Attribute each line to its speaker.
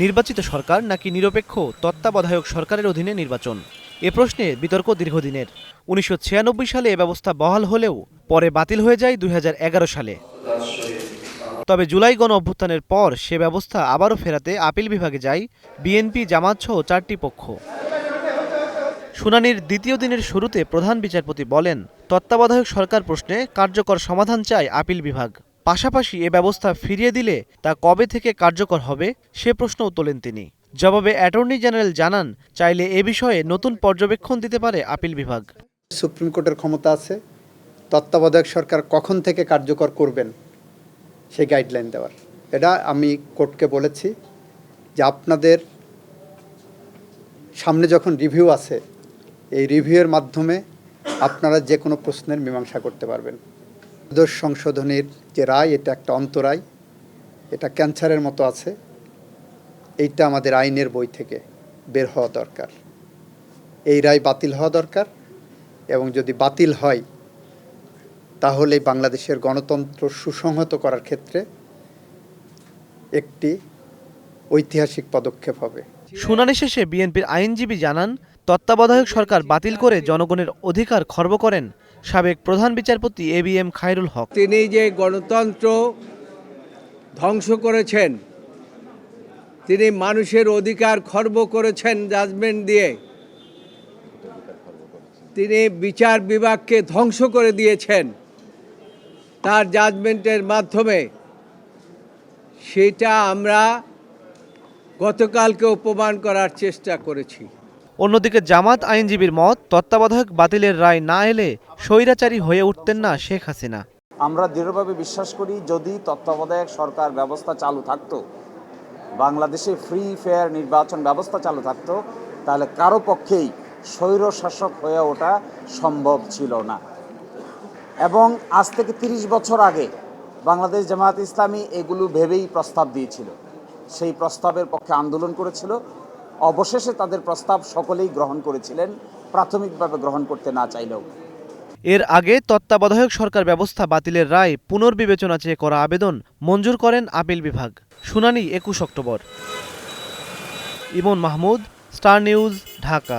Speaker 1: নির্বাচিত সরকার নাকি নিরপেক্ষ তত্ত্বাবধায়ক সরকারের অধীনে নির্বাচন? এ প্রশ্নে বিতর্ক দীর্ঘদিনের। উনিশশো ছিয়ানব্বই সালে এ ব্যবস্থা বহাল হলেও পরে বাতিল হয়ে যায় দুই হাজার এগারো সালে। তবে জুলাই গণ অভ্যুত্থানের পর সে ব্যবস্থা আবারও ফেরাতে আপিল বিভাগে যায় বিএনপি জামাত সহ চারটি পক্ষ। শুনানির দ্বিতীয় দিনের শুরুতে প্রধান বিচারপতি বলেন, তত্ত্বাবধায়ক সরকার প্রশ্নে কার্যকর সমাধান চায় আপিল বিভাগ। পাশাপাশি এ ব্যবস্থা ফিরিয়ে দিলে তা কবে থেকে কার্যকর হবে, সে প্রশ্নও তোলেন তিনি। জবাবে অ্যাটর্নি জেনারেল জানান, চাইলে এ বিষয়ে নতুন পর্যবেক্ষণ দিতে পারে আপিল বিভাগ।
Speaker 2: সুপ্রিম কোর্টের ক্ষমতা আছে, তত্ত্বাবধায়ক সরকার কখন থেকে কার্যকর করবেন, সেই গাইডলাইন দেওয়ার। এটা আমি কোর্টকে বলেছি যে আপনাদের সামনে যখন রিভিউ আছে, এই রিভিউয়ের মাধ্যমে আপনারা যে কোনো প্রশ্নের মীমাংসা করতে পারবেন। দোষ সংশোধনের যে রায়, এটা একটা অন্তরায়, এটা ক্যান্সারের মতো আছে, এইটা আমাদের আইনের বই থেকে বের হওয়া দরকার। এই রায় বাতিল হওয়া দরকার এবং যদি বাতিল হয়, তাহলে বাংলাদেশের গণতন্ত্র সুসংহত করার ক্ষেত্রে একটি ঐতিহাসিক পদক্ষেপ হবে।
Speaker 1: শুনানি শেষে বিএনপির আইনজীবী জানান, তত্ত্বাবধায়ক সরকার বাতিল করে জনগণের অধিকার খর্ব করেন। সাবেক প্রধান বিচারপতি A B M Khairul Haque.
Speaker 3: তিনি যে গণতন্ত্র ধ্বংস করেছেন, তিনি মানুষের অধিকার খর্ব করেছেন জাজমেন্ট দিয়ে, তিনি বিচার বিভাগকে ধ্বংস করে দিয়েছেন, তার জাজমেন্টের মাধ্যমে। সেটা আমরা গতকালকে প্রমাণ করার চেষ্টা করেছি।
Speaker 1: অন্যদিকে জামাত আইনজীবীর মত তত্ত্বাবধায়ক বাতিলের রায় না এলে স্বৈরাচারী হয়ে উঠতেন না শেখ হাসিনা।
Speaker 4: আমরা দৃঢ়ভাবে বিশ্বাস করি, যদি তত্ত্বাবধায়ক সরকার ব্যবস্থা চালু থাকতো, বাংলাদেশে ফ্রি ফেয়ার নির্বাচন ব্যবস্থা চালু থাকতো, তাহলে কারও পক্ষেই স্বৈর শাসক হয়ে ওঠা সম্ভব ছিল না। এবং আজ থেকে তিরিশ বছর আগে বাংলাদেশ জামায়াত ইসলামী এগুলো ভেবেই প্রস্তাব দিয়েছিল। সেই প্রস্তাবের পক্ষে আন্দোলন করেছিল। অবশেষে তাদের প্রস্তাব সকলেই গ্রহণ করেছিলেন, প্রাথমিকভাবে গ্রহণ করতে না চাইলেও।
Speaker 1: এর আগে তত্ত্বাবধায়ক সরকার ব্যবস্থা বাতিলের রায় পুনর্বিবেচনা চেয়ে করা আবেদন মঞ্জুর করেন আপিল বিভাগ। শুনানি একুশ October. Emon Mahmud, Star News, Dhaka.